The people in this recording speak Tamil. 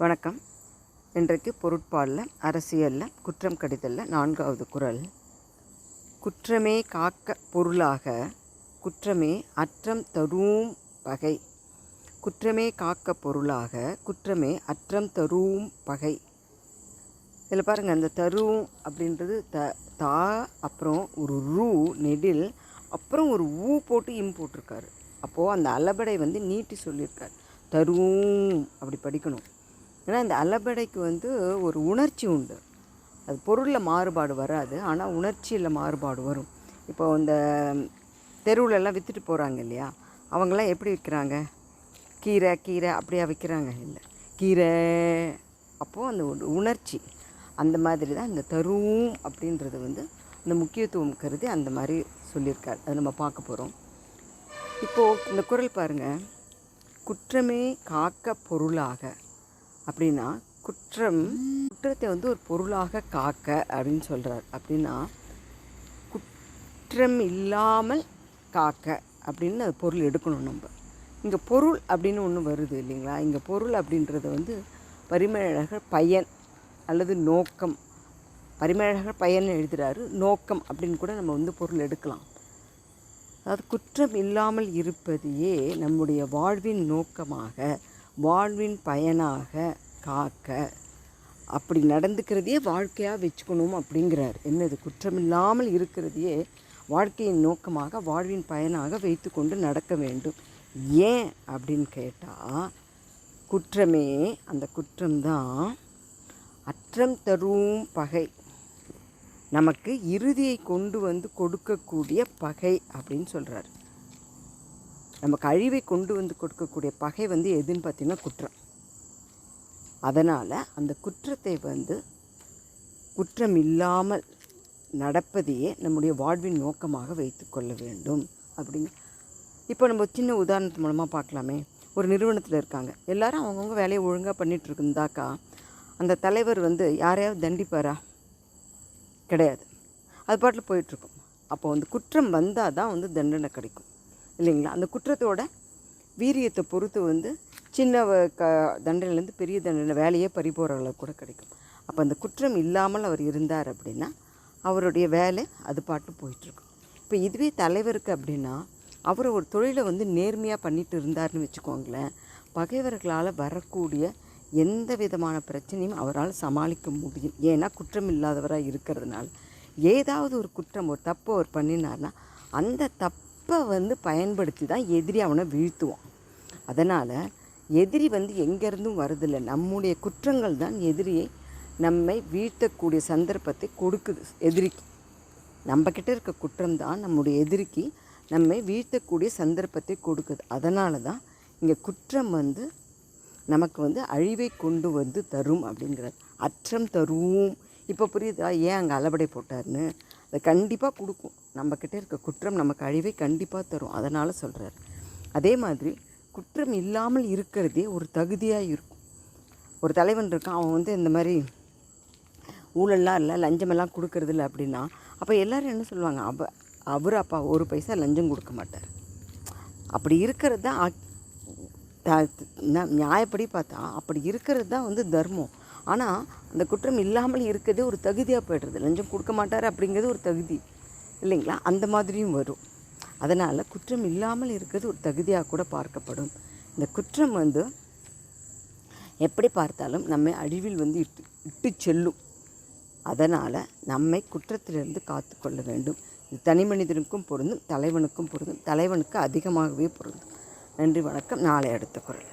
வணக்கம். இன்றைக்கு பொருட்பாலில் அரசியலில் குற்றம் கடிதலில் நான்காவது குறள் குற்றமே காக்க பொருளாக குற்றமே அற்றம் தரும் பகை. குற்றமே காக்க பொருளாக குற்றமே அற்றம் தரும் பகை. இதில் பாருங்கள் அந்த தரும் அப்படின்றது த தா அப்புறம் ஒரு ரூ நெடில் அப்புறம் ஒரு ஊ போட்டு இம் போட்டிருக்காரு. அப்போது அந்த அலபடை வந்து நீட்டி சொல்லியிருக்கார். தரும் அப்படி படிக்கணும். ஏன்னா இந்த அலபடைக்கு வந்து ஒரு உணர்ச்சி உண்டு. அது பொருளில் மாறுபாடு வராது. ஆனால் உணர்ச்சியில் மாறுபாடு வரும். இப்போ இந்த தெருவுலெல்லாம் விற்றுட்டு போகிறாங்க இல்லையா? அவங்களாம் எப்படி விற்கிறாங்க கீரை கீரை அப்படியா விற்கிறாங்க இல்லை. கீரை. அப்போது அந்த ஒரு உணர்ச்சி. அந்த மாதிரி தான் இந்த தரும் அப்படின்றது வந்து இந்த முக்கியத்துவம் கருதி அந்த மாதிரி சொல்லியிருக்காரு. அது நம்ம பார்க்க போகிறோம் இப்போது இந்த குரல் பாருங்கள் குற்றமே காக்க பொருளாக. அப்படின்னா குற்றம் குற்றத்தை வந்து ஒரு பொருளாக காக்க அப்படின்னு சொல்கிறார் அப்படின்னா குற்றம் இல்லாமல் காக்க அப்படின்னு அது பொருள் எடுக்கணும் நம்ம. இங்கே பொருள் அப்படின்னு ஒன்று வருது இல்லைங்களா? இங்கே பொருள் அப்படின்றது வந்து பரிமேழகர் பயன் அல்லது நோக்கம். பரிமேழகர் பயன் எழுதுகிறாரு நோக்கம் அப்படின்னு கூட நம்ம வந்து பொருள் எடுக்கலாம். அதாவது குற்றம் இல்லாமல் இருப்பதையே நம்முடைய வாழ்வின் நோக்கமாக வாழ்வின் பயனாக காக்க அப்படி நடந்துக்கிறதையே வாழ்க்கையாக வச்சுக்கணும் அப்படிங்கிறார். என்னது குற்றமில்லாமல் இருக்கிறதையே வாழ்க்கையின் நோக்கமாக வாழ்வின் பயனாக வைத்து கொண்டு நடக்க வேண்டும். ஏன் அப்படின்னு கேட்டால் குற்றமே அந்த குற்றம்தான் அற்றம் தரும் பகை. நமக்கு இறுதியை கொண்டு வந்து கொடுக்கக்கூடிய பகை அப்படின்னு சொல்கிறார் நம்ம கழிவை கொண்டு வந்து கொடுக்கக்கூடிய பகை வந்து எதுன்னு பார்த்தீங்கன்னா குற்றம். அதனால் அந்த குற்றத்தை வந்து குற்றம் இல்லாமல் நடப்பதையே நம்முடைய வாழ்வின் நோக்கமாக வைத்து கொள்ள வேண்டும் அப்படிங்க இப்போ நம்ம சின்ன உதாரணத்து மூலமாக பார்க்கலாமே. ஒரு நிறுவனத்தில் இருக்காங்க. எல்லாரும் அவங்கவுங்க வேலையை ஒழுங்காக பண்ணிகிட்டு இருந்தாக்கா அந்த தலைவர் வந்து யாரையாவது தண்டிப்பாரா? கிடையாது. அது பாட்டில் போயிட்டுருக்கும் அப்போ வந்து குற்றம் வந்தால் தான் வந்து தண்டனை கிடைக்கும். இல்லைங்களா? அந்த குற்றத்தோட வீரியத்தை பொறுத்து வந்து சின்ன க தண்டனைலேருந்து பெரிய தண்டனை வேலையே பறி அளவுக்கு கூட கிடைக்கும். அப்போ அந்த குற்றம் இல்லாமல் அவர் இருந்தார் அப்படின்னா அவருடைய வேலை அது பாட்டு போயிட்டுருக்கும். இப்போ இதுவே தலைவருக்கு அப்படின்னா அவர் ஒரு தொழிலை வந்து நேர்மையாக பண்ணிட்டு இருந்தார்னு வச்சுக்கோங்களேன். பகைவர்களால் வரக்கூடிய எந்த விதமான பிரச்சனையும் அவரால் சமாளிக்க முடியும். ஏன்னா குற்றம் இல்லாதவராக இருக்கிறதுனால. ஏதாவது ஒரு குற்றம் ஒரு தப்பு அவர் பண்ணினார்னா அந்த தப்பு வந்து பயன்படுத்தி தான் எதிரி அவனை வீழ்த்துவான். அதனால் எதிரி வந்து எங்கேருந்தும் வருதில்லை. நம்முடைய குற்றங்கள் தான் எதிரியை நம்மை வீழ்த்தக்கூடிய சந்தர்ப்பத்தை கொடுக்குது எதிரிக்கு. நம்மக்கிட்ட இருக்க குற்றம் தான் நம்முடைய எதிரிக்கு நம்மை வீழ்த்தக்கூடிய சந்தர்ப்பத்தை கொடுக்குது. அதனால தான் இங்கே குற்றம் வந்து நமக்கு வந்து அழிவை கொண்டு வந்து தரும் அப்படிங்கிறது அற்றம் தரும் இப்போ புரியுதா? ஏன் அங்கே அளபடை போட்டார்னு அது கண்டிப்பாக கொடுக்கும். நம்மக்கிட்ட இருக்க குற்றம் நமக்கு அழிவை கண்டிப்பாக தரும். அதனால் சொல்கிறார் அதே மாதிரி குற்றம் இல்லாமல் இருக்கிறதே ஒரு தகுதியாக இருக்கும். ஒரு தலைவன் இருக்கான் அவன் வந்து இந்த மாதிரி ஊழல்லாம் இல்லை லஞ்சமெல்லாம் கொடுக்கறது இல்லை அப்படின்னா அப்போ எல்லோரும் என்ன சொல்லுவாங்க? அவ அவர் அப்பா ஒரு பைசா லஞ்சம் கொடுக்க மாட்டார். அப்படி இருக்கிறது தான் நியாயப்படி பார்த்தா அப்படி இருக்கிறது தான் வந்து தர்மம். ஆனால் அந்த குற்றம் இல்லாமல் இருக்கிறதே ஒரு தகுதியாக போய்டுறது. லஞ்சம் கொடுக்க மாட்டார் அப்படிங்கிறது ஒரு தகுதி. இல்லைங்களா? அந்த மாதிரியும் வரும். அதனால் குற்றம் இல்லாமல் இருக்கிறது ஒரு தகுதியாக கூட பார்க்கப்படும். இந்த குற்றம் வந்து எப்படி பார்த்தாலும் நம்மை அழிவில் வந்து இட்டு இட்டு செல்லும். அதனால் நம்மை குற்றத்திலிருந்து காத்து கொள்ள வேண்டும். இது தனி மனிதனுக்கும் பொருந்தும் தலைவனுக்கும் பொருந்தும் தலைவனுக்கு அதிகமாகவே பொருந்தும். நன்றி வணக்கம். நாளை அடுத்த குரல்.